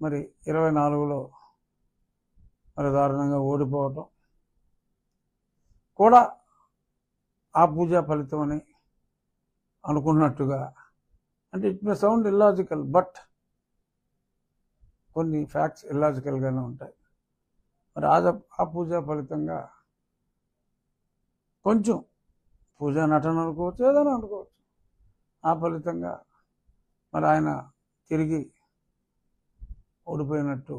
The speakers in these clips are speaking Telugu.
మరి ఇరవై నాలుగులో మరి దారుణంగా ఓడిపోవటం కూడా ఆ పూజా ఫలితం అని అనుకున్నట్టుగా అంటే it may sound illogical but కొన్ని ఫ్యాక్ట్స్ ఇల్లాజికల్గానే ఉంటాయి. మరి ఆ ఆ పూజా ఫలితంగా కొంచెం పూజా నటన అనుకోవచ్చు ఏదైనా అనుకోవచ్చు. ఆ ఫలితంగా మరి ఆయన తిరిగి ఓడిపోయినట్టు.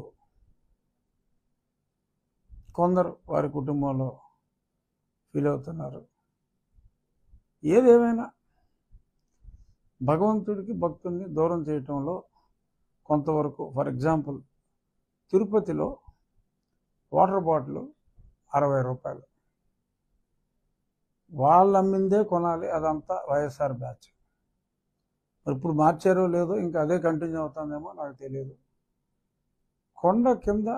కొందరు వారి కుటుంబంలో ఫీల్ అవుతున్నారు. ఏదేమైనా భగవంతుడికి భక్తుల్ని దూరం చేయటంలో కొంతవరకు ఫర్ ఎగ్జాంపుల్ తిరుపతిలో వాటర్ బాటిల్ అరవై రూపాయలు. వాళ్ళు అమ్మిందే కొనాలి అదంతా వైఎస్ఆర్ బ్యాచ్. మరి ఇప్పుడు మార్చారో లేదో ఇంకా అదే కంటిన్యూ అవుతుందేమో నాకు తెలియదు. కొండ కింద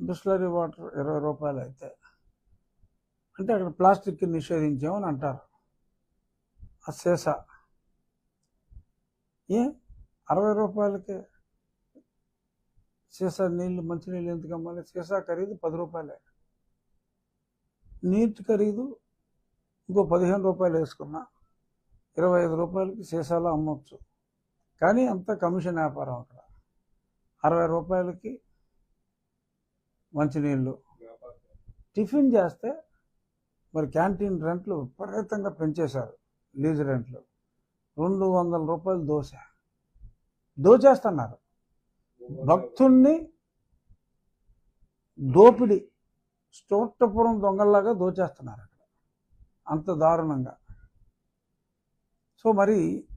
బిస్లరీ వాటర్ ఇరవై రూపాయలు అయితే. అంటే అక్కడ ప్లాస్టిక్ నిషేధించామని అంటారు. ఆ సీసా. ఏ? అరవై రూపాయలకే సీసా నీళ్ళు మంచినీళ్ళు ఎందుకు అమ్మాలి? సీసా ఖరీదు పది రూపాయలే. నీటి ఖరీదు ఇంకో పదిహేను రూపాయలు వేసుకున్నా ఇరవై ఐదు రూపాయలకి సీసాలో అమ్మొచ్చు. కానీ అంత కమిషన్ వ్యాపారం అక్కడ. అరవై రూపాయలకి మంచినీళ్ళు. టిఫిన్ చేస్తే మరి క్యాంటీన్ రెంట్లు విపరీతంగా పెంచేశారు లీజ్ రెంట్లు. రెండు వందల రూపాయలు దోశ. దోచేస్తున్నారు. భక్తుణ్ణి దోపిడి స్టోట్టపురం దొంగల్లాగా దోచేస్తున్నారు అక్కడ. అంత దారుణంగా. సో మరి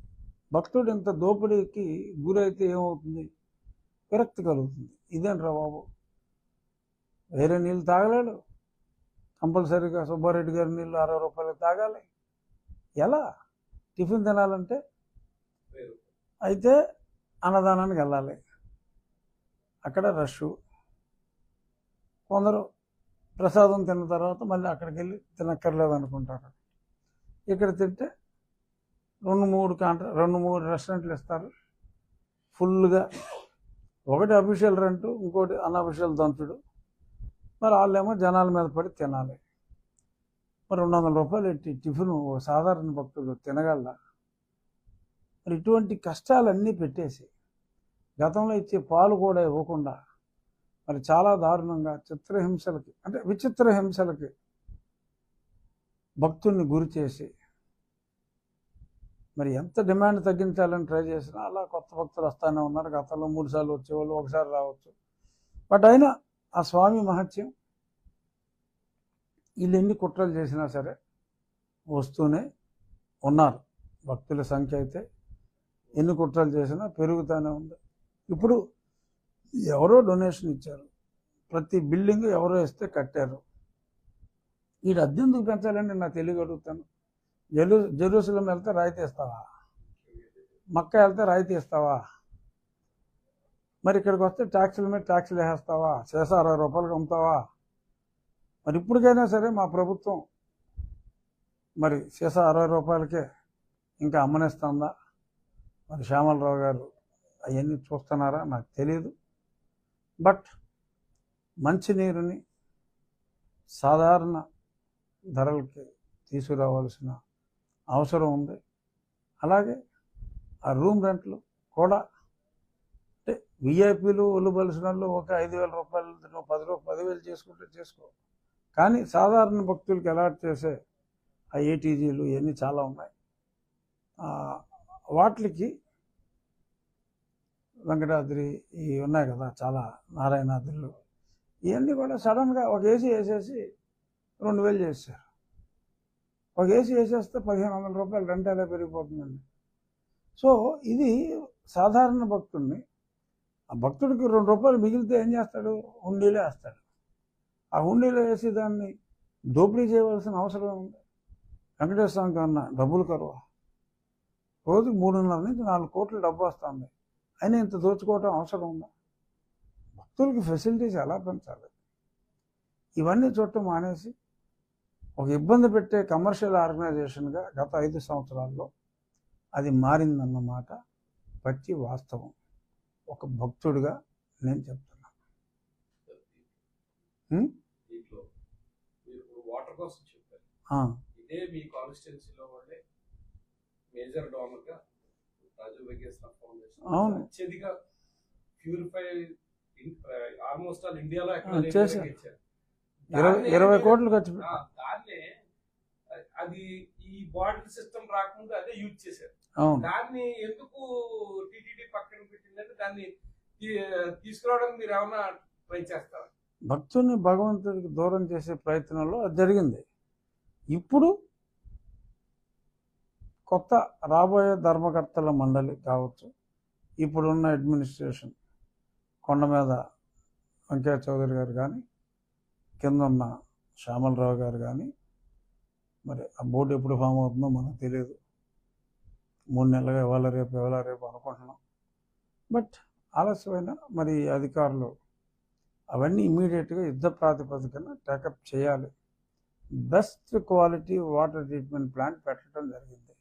భక్తుడు ఇంత దోపిడీకి గురైతే ఏమవుతుంది? విరక్తి కలుగుతుంది. ఇదేంట్రా బాబు? వేరే నీళ్ళు తాగలేడు. కంపల్సరీగా సుబ్బారెడ్డి గారి నీళ్ళు అరవై రూపాయలు తాగాలి. ఎలా? టిఫిన్ తినాలంటే? అయితే అన్నదానానికి వెళ్ళాలి. అక్కడ రష్. కొందరు ప్రసాదం తిన్న తర్వాత మళ్ళీ అక్కడికి వెళ్ళి తినక్కర్లేదు అనుకుంటారు. ఇక్కడ తింటే రెండు మూడు కాంట్రా రెండు మూడు రెస్టారెంట్లు ఇస్తారు. ఫుల్గా ఒకటి అఫీషియల్ రెంటు ఇంకోటి అన్అఫీషియల్ దంచుడు. మరి వాళ్ళేమో జనాల మీద పడి తినాలి. మరి రెండు వందల రూపాయలు ఎట్టి టిఫిన్ ఒక సాధారణ భక్తులు తినగల మరి ఇటువంటి కష్టాలన్నీ పెట్టేసి గతంలో ఇచ్చే పాలు కూడా ఇవ్వకుండా మరి చాలా దారుణంగా చిత్రహింసలకి అంటే విచిత్ర హింసలకి భక్తుల్ని గురి చేసి మరి ఎంత డిమాండ్ తగ్గించాలని ట్రై చేసినా అలా కొత్త భక్తులు వస్తూనే ఉన్నారు. గతంలో మూడు సార్లు వచ్చేవాళ్ళు ఒకసారి రావచ్చు. బట్ అయినా ఆ స్వామి మహత్యం వీళ్ళు ఎన్ని కుట్రలు చేసినా సరే వస్తూనే ఉన్నారు. భక్తుల సంఖ్య అయితే ఎన్ని కుట్రలు చేసినా పెరుగుతూనే ఉంది. ఇప్పుడు ఎవరో డొనేషన్ ఇచ్చారు. ప్రతి బిల్డింగ్ ఎవరో ఇస్తే కట్టారు. వీడు అద్దెందుకు పెంచాలని నా తెలియక అడుగుతాను. జెరూ జెరూసలం వెళ్తే రాయితీ ఇస్తావా? మక్క వెళ్తే రాయితీ ఇస్తావా? మరి ఇక్కడికి వస్తే ట్యాక్సుల మీద ట్యాక్సులు వేసేస్తావా? చేసా అరవై రూపాయలకు అమ్ముతావా? మరి ఇప్పటికైనా సరే మా ప్రభుత్వం మరి సీసా అరవై రూపాయలకే ఇంకా అమ్మనేస్తుందా? మరి శ్యామలరావు గారు అవన్నీ చూస్తున్నారా? నాకు తెలియదు బట్ మంచినీరుని సాధారణ ధరలకి తీసుకురావాల్సిన అవసరం ఉంది. అలాగే ఆ రూమ్ రెంట్లు కూడా విఐపీలు ఉల్లుబలిసిన వాళ్ళు ఒక ఐదు వేల రూపాయలు నువ్వు పది రూపాయలు పదివేలు చేసుకుంటే చేసుకో. కానీ సాధారణ భక్తులకి అలాట్ చేసే ఆ ఏటీజీలు ఇవన్నీ చాలా ఉన్నాయి. వాటికి వెంకటాద్రి ఇవి ఉన్నాయి కదా చాలా నారాయణాద్రులు. ఇవన్నీ కూడా సడన్గా ఒక ఏసీ వేసేసి రెండు వేలు చేశారు. ఒక ఏసీ వేసేస్తే పదిహేను వందల రూపాయలు రెంట్ ఎలా పెరిగిపోతుందండి? సో ఇది సాధారణ భక్తుడిని ఆ భక్తుడికి రెండు రూపాయలు మిగిలితే ఏం చేస్తాడు? హుండీలో వేస్తాడు. ఆ హుండీలో వేసి దాన్ని దోపిడీ చేయవలసిన అవసరం ఉంది. వెంకటేశ్వర కన్నా అన్న డబ్బులు కరువ. రోజుకి మూడున్నర నుంచి నాలుగు కోట్లు డబ్బు వస్తుంది. అయినా ఇంత దోచుకోవటం అవసరం ఉందా? భక్తులకి ఫెసిలిటీస్ ఎలా పెంచాలి? ఇవన్నీ చూడటం మానేసి ఒక ఇబ్బంది పెట్టే కమర్షియల్ ఆర్గనైజేషన్గా గత ఐదు సంవత్సరాల్లో అది మారిందన్నమాట పచ్చి వాస్తవం. ఒక భక్తుడిగా నేను చెప్తున్నా. వాటర్ కోసం చెప్పారు. ఇదే మీ కాన్స్టిట్యున్సీలో వాళ్ళే మేజర్ డోనర్గా రాజు వెంకటేశ్వర ఫౌండేషన్ అవును. అత్యధిక ప్యూరిఫై ఆల్మోస్ట్ ఆల్ ఇండియాలో. ఇరవై ఇరవై కోట్లు ఖర్చు దాన్నే అది ఈ బాటిల్ సిస్టమ్ రాకముందు అదే యూజ్ చేశారు. దాన్ని ఎందుకు టీటీడీ పక్కన పెట్టిందంటే దాన్ని తీసుకురావడానికి మీరు ఏమైనా ట్రై చేస్తారా? భక్తుల్ని భగవంతుడికి దూరం చేసే ప్రయత్నంలో అది జరిగింది. ఇప్పుడు కొత్త రాబోయే ధర్మకర్తల మండలి కావచ్చు ఇప్పుడున్న అడ్మినిస్ట్రేషన్ కొండ మీద వెంకయ్య చౌదరి గారు కానీ కింద ఉన్న శ్యామలరావు గారు కానీ మరి ఆ బోర్డు ఎప్పుడు ఫామ్ అవుతుందో మనకు తెలియదు. మూడు నెలలుగా ఇవాళ రేపు ఇవాళ రేపు అనుకుంటున్నాం. బట్ ఆలస్యమైన మరి అధికారులు అవన్నీ ఇమీడియట్గా యుద్ధ ప్రాతిపదికన టేకప్ చేయాలి. Best quality water treatment plant పెట్టడం జరిగింది.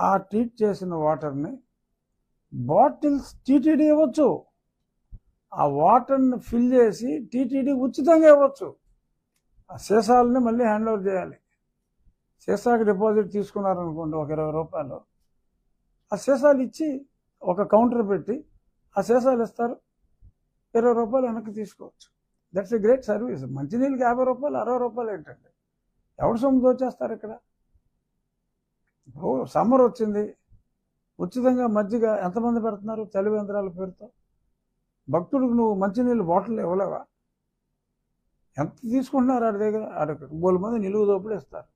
ఆ ట్రీట్ చేసిన వాటర్ని బాటిల్స్ టీటీడీ ఇవ్వచ్చు. ఆ వాటర్ని ఫిల్ చేసి టీటీడీ ఉచితంగా ఇవ్వచ్చు. ఆ సీసాలని మళ్ళీ హ్యాండ్ ఓవర్ చేయాలి. సీసాకి డిపాజిట్ తీసుకున్నారనుకోండి ఒక ఇరవై రూపాయలు. ఆ సీసాలు ఇచ్చి ఒక కౌంటర్ పెట్టి ఆ సీసాలు ఇస్తారు. ఇరవై రూపాయలు వెనక్కి తీసుకోవచ్చు. దట్స్ ఎ గ్రేట్ సర్వీస్ మంచినీళ్ళకి యాభై రూపాయలు అరవై రూపాయలు ఏంటండి? ఎవడు సొమ్ము దోచేస్తారు ఇక్కడ? ఇప్పుడు సమ్మర్ వచ్చింది. ఉచితంగా మజ్జిగ ఎంతమంది పెడుతున్నారు? చలివేంద్రాల పేరుతో. భక్తుడికి నువ్వు మంచినీళ్ళు బాటిల్ ఇవ్వలేవా? ఎంత తీసుకుంటున్నారు ఆడి దగ్గర? ఆడ మూడు మంది నిలువు దోపుడు ఇస్తారు.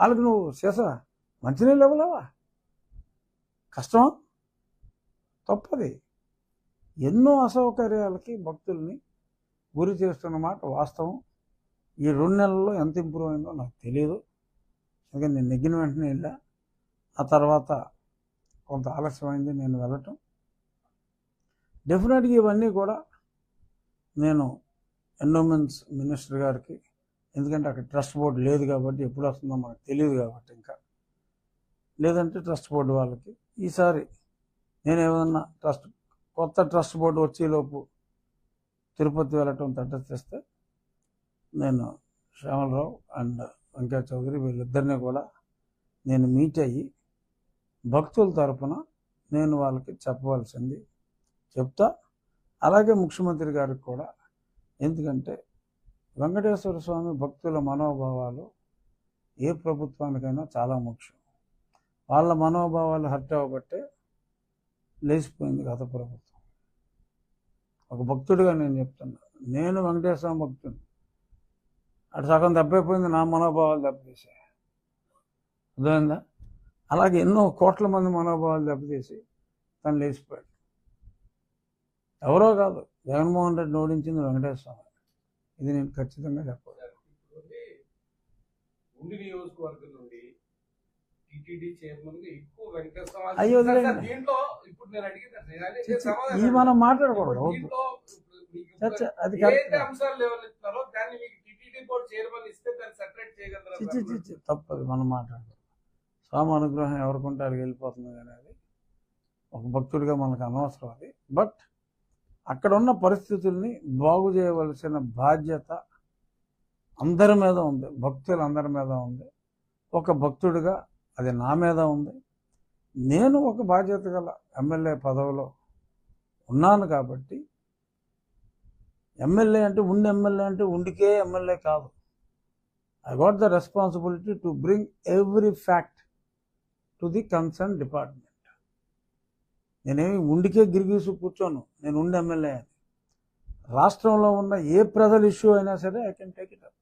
వాళ్ళకి నువ్వు సీసా మంచినీళ్ళు ఇవ్వలేవా? కష్టం? తప్పది. ఎన్నో అసౌకర్యాలకి భక్తుల్ని గురి చేస్తున్న మాట వాస్తవం. ఈ రెండు నెలల్లో ఎంత ఇంప్రూవ్ అయిందో నాకు తెలియదు ఎందుకంటే నేను నెగ్గిన వెంటనే వెళ్ళా. ఆ తర్వాత కొంత ఆలస్యమైంది నేను వెళ్ళటం. డెఫినెట్గా ఇవన్నీ కూడా నేను ఎండోమెంట్స్ మినిస్టర్ గారికి ఎందుకంటే అక్కడ ట్రస్ట్ బోర్డు లేదు కాబట్టి ఎప్పుడు వస్తుందో మనకు తెలియదు కాబట్టి ఇంకా. లేదంటే ట్రస్ట్ బోర్డు వాళ్ళకి ఈసారి నేను ఏమన్నా ట్రస్ట్ కొత్త ట్రస్ట్ బోర్డు వచ్చేలోపు తిరుపతి వెళ్ళటం తటస్థిస్తే నేను శ్యామలరావు అండ్ వెంకయ్య చౌదరి వీళ్ళిద్దరిని కూడా నేను మీట్ అయ్యి భక్తుల తరపున నేను వాళ్ళకి చెప్పవలసింది చెప్తా. అలాగే ముఖ్యమంత్రి గారికి కూడా ఎందుకంటే వెంకటేశ్వర స్వామి భక్తుల మనోభావాలు ఏ ప్రభుత్వానికైనా చాలా ముఖ్యం. వాళ్ళ మనోభావాలు హర్ట్ అవ్వబట్టే లేచిపోయింది గత ప్రభుత్వం. ఒక భక్తుడిగా నేను చెప్తున్నా. నేను వెంకటేశ్వర స్వామి అటు సగం దెబ్బైపోయింది నా మనోభావాలు దెబ్బతీసాయి. అర్థమైందా? అలాగే ఎన్నో కోట్ల మంది మనోభావాలు దెబ్బతీసి తను లేచిపోయాడు. ఎవరో కాదు జగన్మోహన్ రెడ్డి ఓడించింది వెంకటేశ్వర స్వామి. ఇది నేను ఖచ్చితంగా చెప్పాలి ఇప్పుడు ఉంది, ఉండి నియోజకవర్గం నుండి టీటీడీ చైర్మన్గా ఎక్కువ వెంకటేశ్వర అయ్యో. దీంట్లో ఇప్పుడు నేను అడిగింది మనం మాట్లాడకూడదు. దీంట్లో అది ఏదైతే కరెక్ట్. అంశాలు లేవనెత్తున్నారో దాన్ని మీకు టీటీడీ బోర్డు చైర్మన్ ఇస్తే దాన్ని సెపరేట్ చి చి చి చేయగలరా చి తప్పదు. మనం మాట్లాడదు స్వామి అనుగ్రహం ఎవరికుంటే అడిగి వెళ్ళిపోతుంది కానీ అది ఒక భక్తుడిగా మనకు అనవసరం అది. బట్ అక్కడ ఉన్న పరిస్థితుల్ని బాగు చేయవలసిన బాధ్యత అందరి మీద ఉంది. భక్తులందరి మీద ఉంది. ఒక భక్తుడిగా అది నా మీద ఉంది. నేను ఒక బాధ్యత గల ఎమ్మెల్యే పదవిలో ఉన్నాను కాబట్టి ఎమ్మెల్యే అంటే ఉండి ఎమ్మెల్యే అంటే ఉండికే ఎమ్మెల్యే కాదు. I got the responsibility to bring every fact to the concern department నేనేమి ఉండికే గిరిగీసు కూర్చోను నేను ఉండి ఎమ్మెల్యే అని. రాష్ట్రంలో ఉన్న ఏ ప్రజల ఇష్యూ అయినా సరే I can take it up